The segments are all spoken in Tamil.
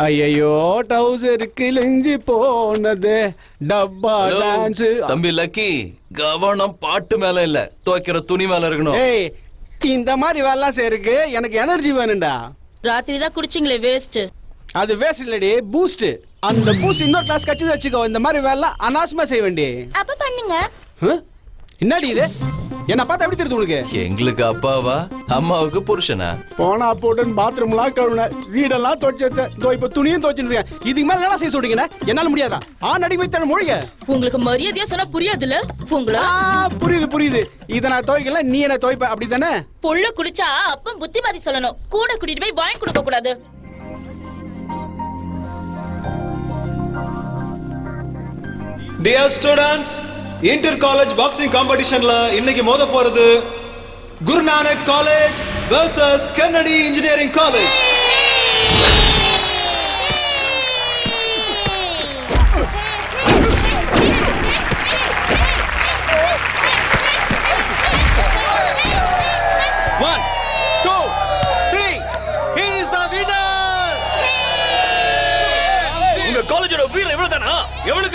ஐயோ டவுசர் கிழிஞ்சு போனது. டப்பா டான்ஸ். தம்பி லக்கி கவனம் பாட்டு மேல இல்ல. துவைக்கிற துணி மேல இருக்கணும். ஏய் இந்த மாதிரி வேலைலாம் செய்யறதுக்கு எனக்கு எனர்ஜி வேணும்டா. ராத்திரி தான் குடிச்சிங்களே வேஸ்ட் அது வேஸ்ட் இல்லடி பூஸ்ட் அந்த பூஸ்ட் இன்னொரு கிளாஸ் கட்டி வச்சுக்கோ. இந்த மாதிரி வேலை அனாவசியமா செய்ய வேண்டி அப்ப பண்ணுங்க. என்னடி இது? என்ன பார்த்தா எப்படி தெரியுது உனக்கு எங்களுக்கு அப்பாவா? அம்மாவுக்கு புருஷனா? போனா போட்டுன்னு பாத்ரூம்லாம் கழுவுன வீடெல்லாம் துவைச்சு இதோ இப்ப துணியும் துவைச்சுட்டு இதுக்கு மேல என்ன செய்ய சொல்றீங்கன்னா என்னால முடியாதா? ஆ நடிக்க வைத்தன மொழிக உங்களுக்கு மரியாதையா சொன்னா புரியாதுல்ல? உங்களா? ஆ, புரியுது புரியுது. இதை நான் துவைக்கல நீ என்ன துவைப்ப அப்படிதானே? புள்ள குடிச்சா அப்பம் புத்திமதி சொல்லணும். கூட கூட்டிட்டு போய் வாங்கி கொடுக்க கூடாது. Dear students inter college boxing காம்படிஷன்ல இன்னைக்கு மோத போறது Gurunanak college versus Kennedy engineering college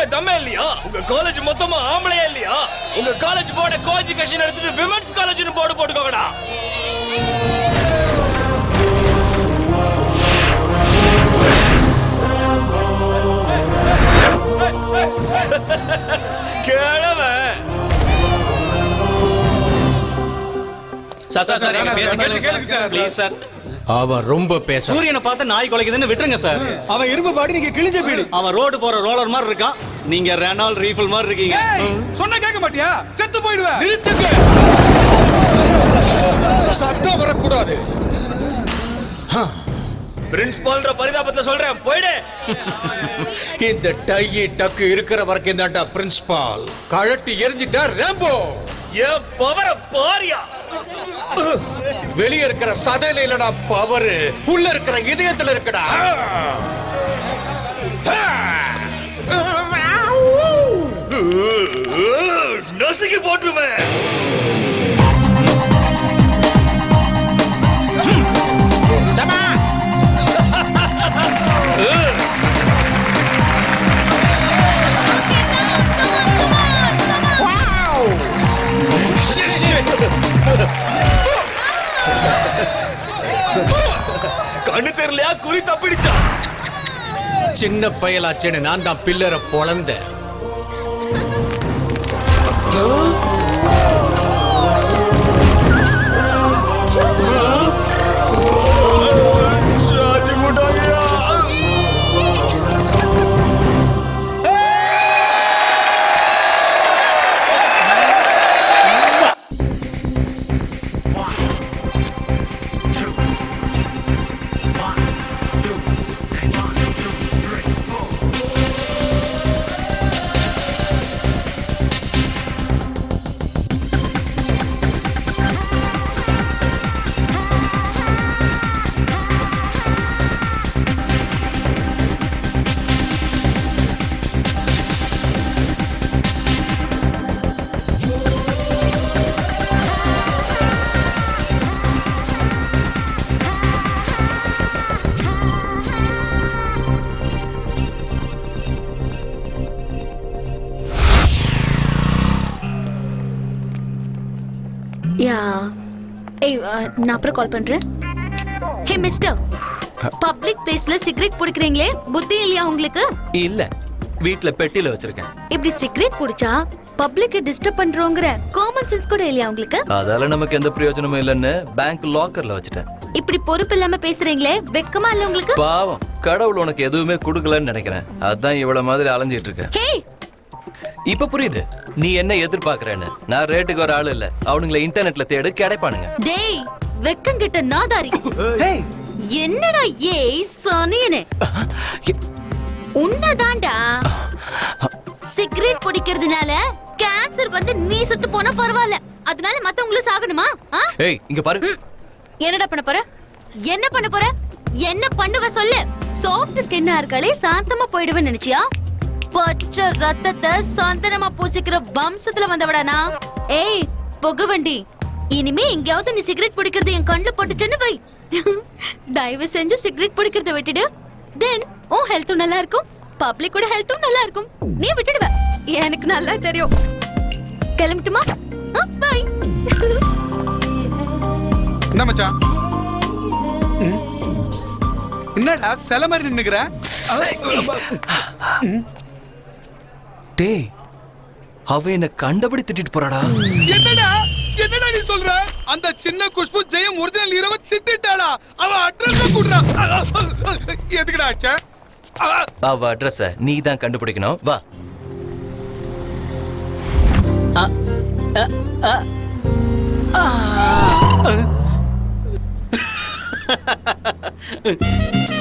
எவனுக்குமே தம்மே இல்லையா? உங்க காலேஜ் மொத்தமா ஆம்பளையா இல்லையா? உங்க காலேஜ் போர்ட கோஎஜுகேஷன் எடுத்துட்டு விமென்ஸ் காலேஜ்னு போர்டு போட்டுக்கோங்கடா. சார் சார் சார் கேளுங்க சார். Please sir. அவன் ரொம்ப பேச சூரியனை பார்த்து நாய் குலைக்குதுன்னு விட்டுருங்க சார். அவன் இரும்பு பாடி நீங்க கிழிஞ்ச வீடு. அவன் ரோடு போற ரோலர் மாதிரி இருக்கான். நீங்க ரெனால் ரீஃபில் மாதிரி இருக்கீங்க. சொன்ன கேட்க மாட்டியா? செத்து போயிடுவேன். நிறுத்துங்க. சத்தம் வரக்கூடாது. பிரின்சிபால்ன்ற பரிதாபத்துல சொல்றேன் போயிடு. இந்த டையி டக்கு இருக்கிற வரைக்கும் தான்டா பிரின்சிபால். கழட்டி எரிஞ்சிட்டா ரேம்போ. என் பவர பாரியா. வெளிய இருக்கிற சதையில இல்லடா பவர் உள்ள இருக்கிற இதயத்துல இருக்கடா. நசுக்கி போட்டுருவேன் கண்ணு தெரியலையா? குறி தப்பிடுச்சா? சின்ன பயலாச்சேன்னு நான் தான் பில்லரை பொழந்த சாச்சி ஏய் நான் அப்புறம் கால் பண்றேன். ஹே மிஸ்டர் பப்ளிக் பிளேஸ்ல சிகரெட் பிடிக்கிறீங்களே? புத்தி இல்லையா உங்களுக்கு? இல்ல வீட்ல பெட்டில வச்சிருக்கேன். இப்படி சிகரெட் பிடிச்சா பப்ளிக்க டிஸ்டர்ப் பண்றோங்கிற காமன் சென்ஸ் கூட இல்லையா உங்களுக்கு? அதால நமக்கு எந்த பிரயோஜனமும் இல்லைன்னு பேங்க் லாக்கர்ல வச்சுட்டேன். இப்படி பொறுப்பு இல்லாம பேசுறீங்களே வெக்கமா இல்ல உங்களுக்கு? பாவம் கடவுள் உனக்கு எதுவுமே கொடுக்கலன்னு நினைக்கிறேன். அதான் இவ்வளவு மாதிரி அலைஞ்சிட்டு இருக்க ஹே இப்ப புரியுது. நீ என்ன எதிர்பார்க்கறேன்னு. நான் ரேட்டுக்கு ஒரு ஆள் இல்ல. அவனுங்களை இன்டர்நெட்ல தேடு கிடைப்பானுங்க. டேய் வெக்கங்கிட்ட நாதாரி. என்னடா ஏய் சனியனே? உன்னதாண்டா சிகரெட் பிடிக்கிறதுனால கேன்சர் வந்து நீ செத்து போனா பரவாயில்ல. அதனால மத்தவங்களும் சாகணுமா? ஏய் இங்க பாரு. என்னடா பண்ண போற? என்ன பண்ண போற? என்ன பண்ணுவ சொல்லு. சாஃப்ட் ஸ்கின்னா இருக்காளே சாந்தமா போயிடுவேன்னு நினைச்சியா? பச்சை ரத்தத்தை சாந்தனமா பூசிக்கிற வம்சத்துல வந்தவடானா? ஏய் புகவண்டி இனிமே எங்கேயாவது நீ சிகரெட் பிடிக்கிறது என் கண்ணுல போட்டுச்சுன்னு வை. தயவு செஞ்சு சிகரெட் பிடிக்கிறத விட்டுடு. தென் உன் ஹெல்த்தும் நல்லா இருக்கும். பப்ளிக்கோட ஹெல்த்தும் நல்லா இருக்கும். நீ விட்டுடுவ. எனக்கு நல்லா தெரியும். கிளம்பட்டுமா? பாய் என்ன மச்சான்? ம். என்னடா சில மாதிரி நின்னுக்கிற? டேய் அவ என்ன கண்டபடி திட்டிட்டு போறாடா. என்னடா? என்னடா நீ சொல்ற? அந்த சின்ன குஷ்பு ஜெயம் ஒரிஜினல் ஹீரோவை திட்டிட்டாளா? அவ அட்ரஸ் குடுறா. எதுக்குடா ஆச்சா அவ அட்ரஸ நீ தான் கண்டுபிடிக்கணும். வா.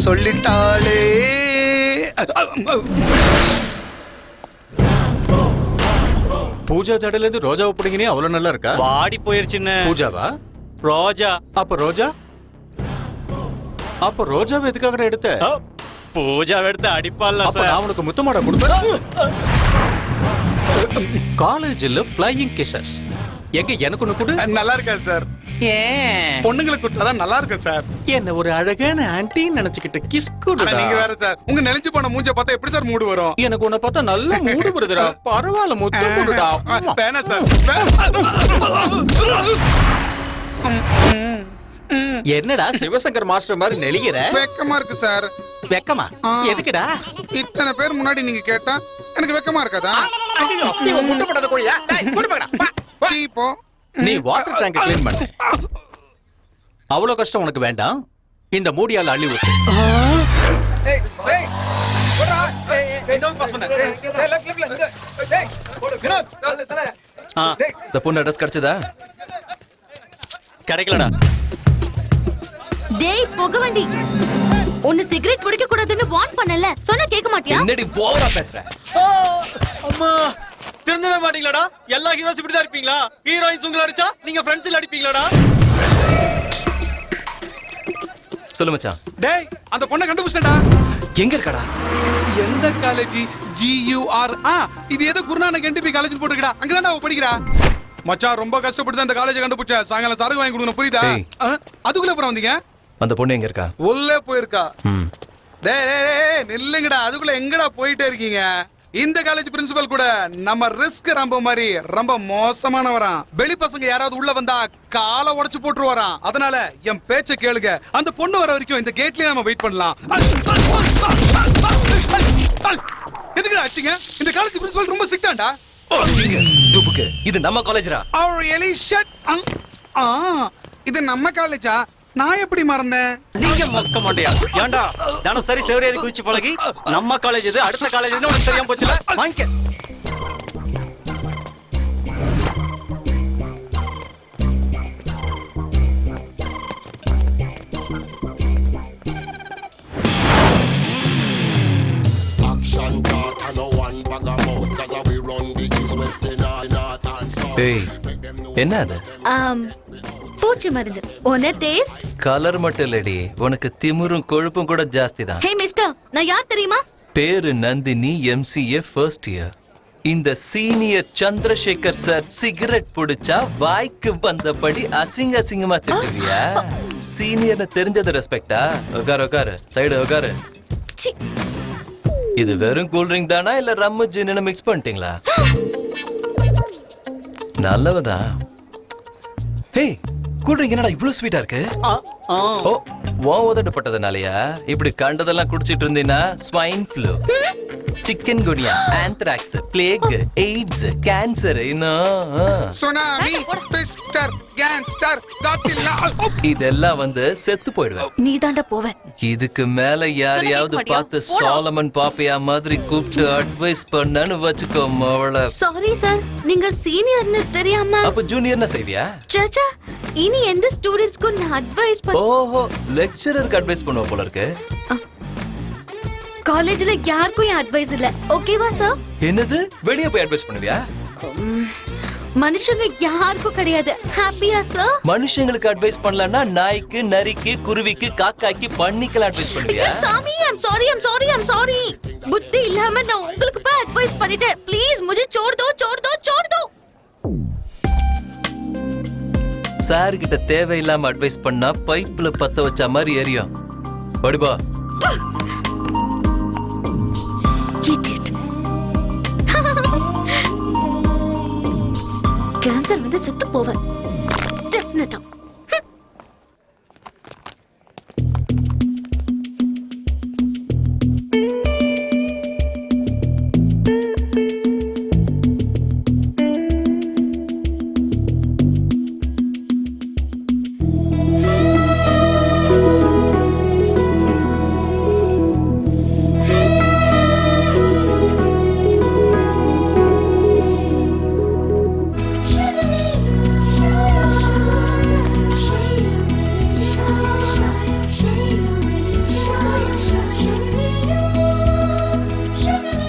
சொல்லிட்டாளே. பூஜா ஜடையில இருந்து ரோஜாவை பிடிங்கினே அவ்வளவு நல்லா இருக்கா வாடி போயிருச்சுன்னு. பூஜாவா? ரோஜா. அப்ப ரோஜா? அப்ப ரோஜாவை எதுக்காக எடுத்த ஓ, பூஜா எடுத்து அடிப்பால அப்ப நான் உனக்கு முத்தமாட கொடுப்பேன் காலேஜ்ல ஃப்ளையிங் கிசஸ் எங்க எனக்கு ஒண்ணு கொடு? நல்லா இருக்கா சார். ஏன்? பொண்ணுங்களுக்கு கொடுத்தாதான் நல்லா இருக்கும் சார். என்ன ஒரு அழகான ஆன்டி நினைச்சுக்கிட்டு கிஸ் கொடுடா? நீங்க வேற சார். உங்க நெளிஞ்சு போன மூஞ்ச பார்த்தா எப்படி சார் மூடு வரும்? எனக்கு உன்னை பார்த்தா நல்ல மூடு வருதுடா பரவாயில்ல முத்தம் கொடுடா உம்மா. வேணாம் சார். என்னடா சிவசங்கர் மாஸ்டர் மாதிரி நெளிகிற? வெக்கமா இருக்கு சார். வெக்கமா. எதுக்குடா? இத்தனை பேர் முன்னாடி நீங்க கேட்டா எனக்கு வெக்கமா இருக்காதா? ஐயோ, நீ உன் முட்டை போடாத கோழியா. சீ, போ. நீ வாட்டர் டேங்க் க்ளீன் பண்ண. அவ்வளவு கஷ்டம் உனக்கு வேண்டாம். இந்த மூடியால அள்ளி ஊத்து ஆ, இந்த பொண்ணு அட்ரஸ் கிடைச்சதா? கிடைக்கலடா. டேய் புக வண்டி. உன்னை சிகரெட் பிடிக்க கூடாதுன்னு வார்ன் பண்ணல. சொன்னா கேட்க மாட்டியா? என்னடி ஓவரா பேசுற? அம்மா. திருந்தவே மாட்டீங்களாடா? எல்லா ஹீரோஸ் இப்படி தான் இருப்பீங்களா? ஹீரோயின்ஸ் உங்களை அடிச்சா நீங்க ஃப்ரெண்ட்ஸ்ல அடிப்பீங்களாடா? சொல்லு மச்சான். டேய் அந்த பொண்ணை கண்டுபிடிச்சடா எங்க இருக்கடா? எந்த காலேஜ் ஜியூஆர் ஆ இது ஏதோ குருநானக் என்டிபி காலேஜ் போட்டுருக்கடா. அங்கதான்டா அவ படிக்கிறா. மச்சான் ரொம்ப கஷ்டப்பட்டு அந்த காலேஜ் கண்டுபிடிச்சேன் சாயங்காலம் சரக்கு வாங்கி கொடுக்கணும் புரியுதா? அதுக்குள்ள அப்புறம் வந்தீங்க? அந்த பொண்ணு எங்க இருக்கா? உள்ளே போயிருக்கா. டேய் டேய் டேய் நில்லுங்கடா. அதுக்குள்ள எங்கடா போயிட்டே இருக்கீங்க? இந்த காலேஜ் பிரின்சிபல் கூட நம்ம ரிஸ்க் ரொம்ப மாதிரி ரொம்ப மோசமானவராம். வெளி பசங்க யாராவது உள்ள வந்தா காலை உடைச்சு போட்டுருவாராம். அதனால என் பேச்ச கேளுங்க. அந்த பொண்ணு வர வரைக்கும் இந்த கேட்லயே நம்ம வெயிட் பண்ணலாம். எதுக்குடா ஆச்சுங்க இந்த காலேஜ் பிரின்சிபல் ரொம்ப துபுக்கு இது நம்ம காலேஜ்ரா அவர் எலி ஷட் ஆ இது நம்ம காலேஜா நான் எப்படி மறந்தேன்? நீங்க மொக்க மாட்டியா? ஏன்டா தினசரி சேவரேறி குதிச்சு பழகி நம்ம காலேஜ் இது அடுத்த காலேஜ் இது உனக்கு தெரியாம போச்சுல? வாங்கிக்க. Action talk and no one bag of mouth Cause we run the east, west, the north, north and south. டேய் என்ன அது? ஆம், பூச்சி மருந்து. ஒன்னு டேஸ்ட் கலர் மட்டும் இல்லடி. உனக்கு திமிரும் கொழுப்பும் கூட ஜாஸ்தி தான் ஹே மிஸ்டர் நான் யார் தெரியுமா? பேரு நந்தினி எம்சிஏ ஃபர்ஸ்ட் இயர் இந்த சீனியர் சந்திரசேகர் சார் சிகரெட் புடிச்சா வாய்க்கு வந்தபடி அசிங்க அசிங்கமா திட்டுவியா? சீனியர்னு தெரிஞ்சது ரெஸ்பெக்டா உட்காரு உட்காரு சைடு உட்காரு சி. இது வெறும் கூல் ட்ரிங்க் தானா? இல்ல ரம்மு ஜின்னு மிக்ஸ் பண்ணிட்டீங்களா? நல்லவதான். ஹே கூல் ட்ரிங்க் என்னடா இவ்ளோ ஸ்வீட்டா இருக்கு? ஓ ஓ உதட்டப்பட்டதுனாலயா? இப்படி கண்டதெல்லாம் குடிச்சிட்டு இருந்தீங்கன்னா swine flu chikungunya anthrax plague AIDS cancer இன்னும். சுனாமி பிஸ்டர் கேங்ஸ்டர் காட்சில்லா இதெல்லாம் வந்து செத்து போயிடுவேன். நீ தாண்டா போவ. இதுக்கு மேல யாரையாவது பார்த்து. சாலமன் பாப்பியா மாதிரி கூப்பிட்டு அட்வைஸ் பண்ணனு வச்சுக்கோ மவள சாரி சார் நீங்க சீனியர்னு தெரியாம அப்ப ஜூனியர்னா செய்வியா? சச்சா இனி எந்த ஸ்டூடெண்ட்ஸ்க்கும் நான் அட்வைஸ் பண்ண ஓஹோ லெக்சரருக்கு அட்வைஸ் பண்ணுவ போல இருக்கு. காலேஜ்ல யாருக்கும் என் அட்வைஸ் இல்ல. ஓகேவா சார் என்னது? வெளிய போய் அட்வைஸ் பண்ணுவியா? மனுஷங்க யாருக்கும் கிடையாது ஹாப்பியா சார் மனுஷங்களுக்கு அட்வைஸ் பண்ணலன்னா நாய்க்கு நரிக்கு குருவிக்கு காக்காய்க்கு பண்ணிக்கலாம் அட்வைஸ் பண்ணுவியா ஐயோ சாமி I'm sorry I'm sorry I'm sorry புத்தி இல்லாம நான் உங்களுக்கு போய் அட்வைஸ் பண்ணிட்டேன் ப்ளீஸ் मुझे छोड़ दो छोड़ दो छोड़ दो சார் கிட்ட தேவையில்லாம அட்வைஸ் பண்ணா பைப்ல பத்த வச்ச மாதிரி எரியும் படிபா செத்து போவேன்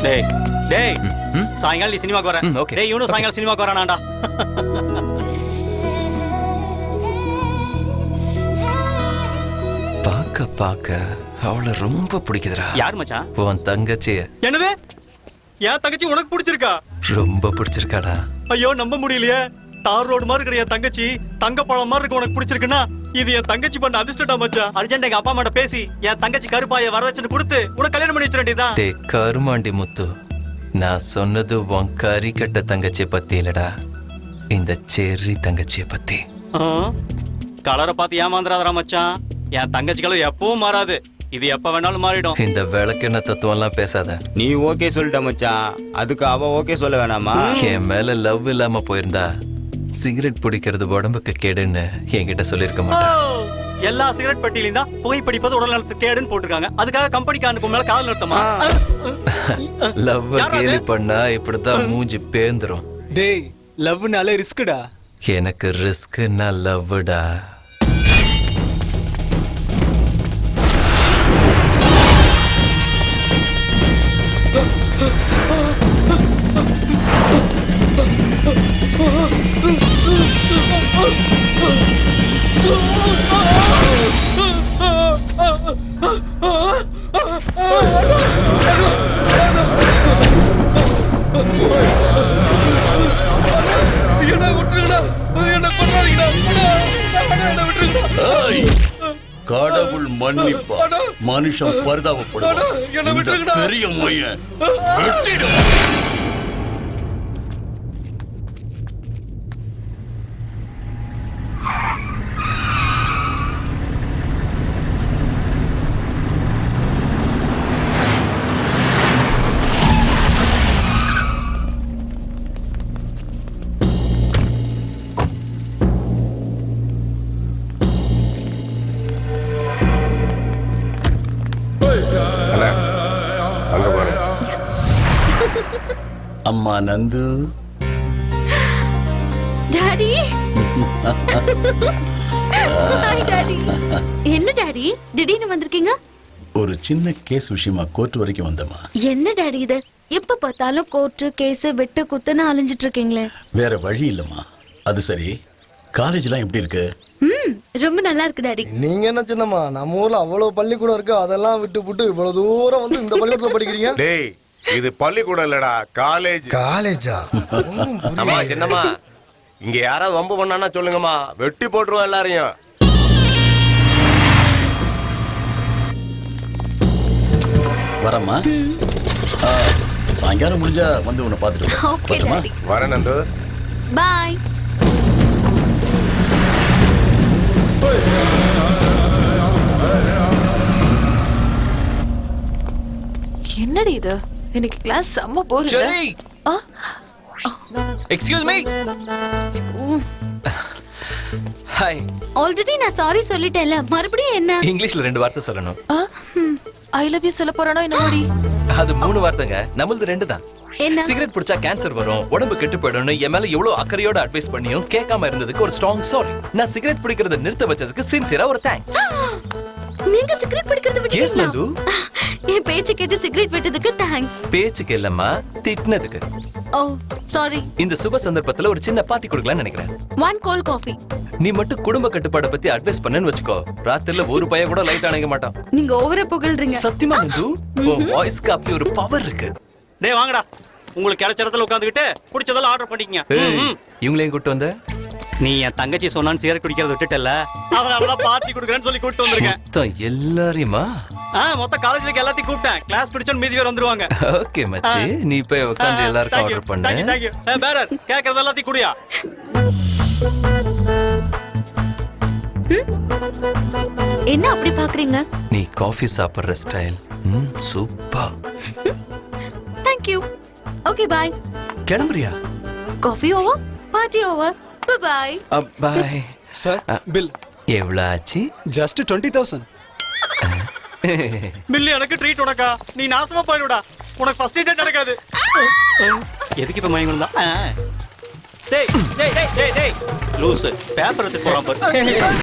டேய் டேய் சாயங்காலம் நீ சினிமாக்கு வர. okay. டேய் இவனும் சாயங்காலம் சினிமாக்கு வரானாடா பார்க்க பார்க்க அவளை ரொம்ப பிடிக்குதுடா. யார் மச்சான் உன் தங்கச்சிய. என்னது? என் தங்கச்சி உனக்கு பிடிச்சிருக்கா? ரொம்ப பிடிச்சிருக்காடா. ஐயோ நம்ப முடியலையே. தார் ரோடு மாதிரி இருக்கிற என் தங்கச்சி தங்க பழம் மாதிரி இருக்கு உனக்கு பிடிச்சிருக்குன்னா இது என் தங்கச்சி பண்ண அதிர்ஷ்டடா மச்சான். அர்ஜென்ட் எங்க அப்பா அம்மாட்ட பேசி என் தங்கச்சி கருப்பாய வரதட்சணை கொடுத்து உனக்கு கல்யாணம் பண்ணி டே கருமாண்டி முத்து நான் சொன்னது உன் கறி கட்ட தங்கச்சிய பத்தி இல்லடா. இந்த செர்ரி தங்கச்சிய பத்தி. கலரை பார்த்து ஏமாந்துறாதடா மச்சான். என் தங்கச்சி கலர் எப்பவும் மாறாது. இது எப்ப வேணாலும் மாறிடும். இந்த விளக்கெண்ண தத்துவம்லாம் பேசாத. நீ ஓகே சொல்லிட்ட மச்சான். அதுக்கு அவ ஓகே சொல்ல வேணாமா? என் மேல லவ் இல்லாம போயிருந்தா சிகரெட் பிடிக்கிறது உடம்புக்கு கேடுன்னு என்கிட்ட சொல்லியிருக்க மாட்டேன் எல்லா சிகரெட் பெட்டியிலும் தான் புகைப்பிடிப்பது உடல் நலத்துக்கு கேடுன்னு போட்டிருக்காங்க. அதுக்காக கம்பெனிக்காரனுக்கு மேல காதல் நிறுத்தமா லவ்? கேலி பண்ணா இப்படித்தான் மூஞ்சி பேந்துரும். டேய் லவ்னால ரிஸ்க்குடா? எனக்கு ரிஸ்க்னா லவ்டா என்ன கடவுள் மன்னிப்பா. மனுஷன் பரிதாபப்படுவான். பெரிய மையன் வெட்டிடும் அம்மா நந்து டாடி ஹாய் டாடி என்ன டாடி திடீர்னு வந்திருக்கீங்க? ஒரு சின்ன கேஸ் விஷயமா கோர்ட் வரைக்கும் வந்தம்மா. என்ன டாடி இது? எப்ப பார்த்தாலும் கோர்ட்டு கேஸ் வெட்டு குத்துன்னு அலைஞ்சிட்டு இருக்கீங்களே. வேற வழி இல்லம்மா. அது சரி. காலேஜ்லாம் எப்படி இருக்கு? ம் ரொம்ப நல்லா இருக்கு டாடி நீங்க என்ன சின்னம்மா? நம்ம ஊர்ல அவ்வளவு பள்ளிக்கூடம் இருக்கு. அதெல்லாம் விட்டு விட்டு இவ்வளவு தூரம் வந்து இந்த பள்ளிக்கூடத்துல படிக்கிறீங்க? டேய் இது பள்ளிக்கூடம் இல்லடா காலேஜ்? காலேஜா அம்மா சின்னம்மா இங்க யாராவது வம்பு பண்ணானா சொல்லுங்கம்மா. வெட்டி போட்டுருவோம் எல்லாரையும். வரம்மா. ஆ, சாயங்காலம் முடிஞ்சா வந்து உன்னை பார்த்துட்டு வரேன் நந்து. பாய். என்னடி இது? எனக்கு கிளாஸ் செம்ம போறது சரி எக்ஸ்கியூஸ் மீ. ஹாய் ஆல்ரெடி நான் சாரி சொல்லிட்டேன்ல மறுபடியும் என்ன? இங்கிலீஷ்ல ரெண்டு வார்த்தை சொல்லணும். ஐ லவ் யூ சொல்ல போறானோ என்னடி அது மூணு வார்த்தைங்க. நம்மளது ரெண்டு தான். என்ன? சிகரெட் பிடிச்சா கேன்சர் வரும் உடம்பு கெட்டு போயிடும்னு என் மேல எவ்வளவு அக்கறையோட அட்வைஸ் பண்ணியும் கேட்காம இருந்ததுக்கு ஒரு ஸ்ட்ராங் சாரி நான் சிகரெட் பிடிக்கிறத நிறுத்த வச்சதுக்கு சின்சியரா ஒரு தேங்க்ஸ் நீங்க சிகரெட் பிடிக்கிறது விட்டீங்களா நந்து. என் பேச்சு கேட்டு சிகரெட் விட்டதுக்கு தேங்க்ஸ் பேச்சுக்கு இல்லம்மா திட்டினதுக்கு. ஓ சாரி இந்த சுப சந்தர்ப்பத்துல ஒரு சின்ன பார்ட்டி கொடுக்கலாம்னு நினைக்கிறேன். ஒன் கோல்ட் காஃபி நீ மட்டும் குடும்ப கட்டுப்பாட பத்தி அட்வைஸ் பண்ணேன்னு வச்சுக்கோ. ராத்திரில ஒரு பைய கூட லைட் அணைக்க மாட்டான். நீங்க ஓவரா புகழ்றீங்க. சத்தியமா நந்து? உன் வாய்ஸ்க்கு அப்படி ஒரு பவர் இருக்கு. டேய் வாங்கடா. உங்களுக்கு கிடைச்ச இடத்துல உட்காந்துக்கிட்டு பிடிச்சதெல்லாம் ஆர்டர் பண்ணிக்கங்க. ஏய், இவங்களையும் கூட்டு வந்த? நீ என் தங்கச்சி சொன்னான்னு சிகரெட் குடிக்கிறத விட்டுட்டல அதனாலதான் பார்ட்டி கொடுக்குறேன்னு சொல்லி கூப்பிட்டு வந்திருக்கேன். மொத்தம் எல்லாரையுமா? ஆ மொத்த காலேஜ்ல எல்லாத்தையும் கூப்பிட்டேன். கிளாஸ் பிடிச்சோன்னு மீதி பேர் வந்துருவாங்க. ஓகே மச்சி. நீ போய் உட்காந்து எல்லாருக்கும் ஆர்டர் பண்ணு. தேங்க்யூ பேரர் கேட்கறது எல்லாத்தையும் குடியா? என்ன அப்படி பாக்குறீங்க? நீ காஃபி சாப்பிடுற ஸ்டைல் ம் super thank you okay bye கிளம்புறியா? Coffee over party over bye bye sir bill எவ்வளவு ஆச்சு ஜஸ்ட் டுவெண்ட்டி தௌசண்ட் மில்லி எனக்கு ட்ரீட் உனக்கா. நீ நாசமா போயிடுடா. உனக்கு ஃபர்ஸ்ட் டேட் நடக்காது. எதுக்கு இப்ப மயங்கணும் தான் டேய் டேய் டேய் டேய் டேய். லூஸ் பேப்பர் எடுத்து போறான் பாரு.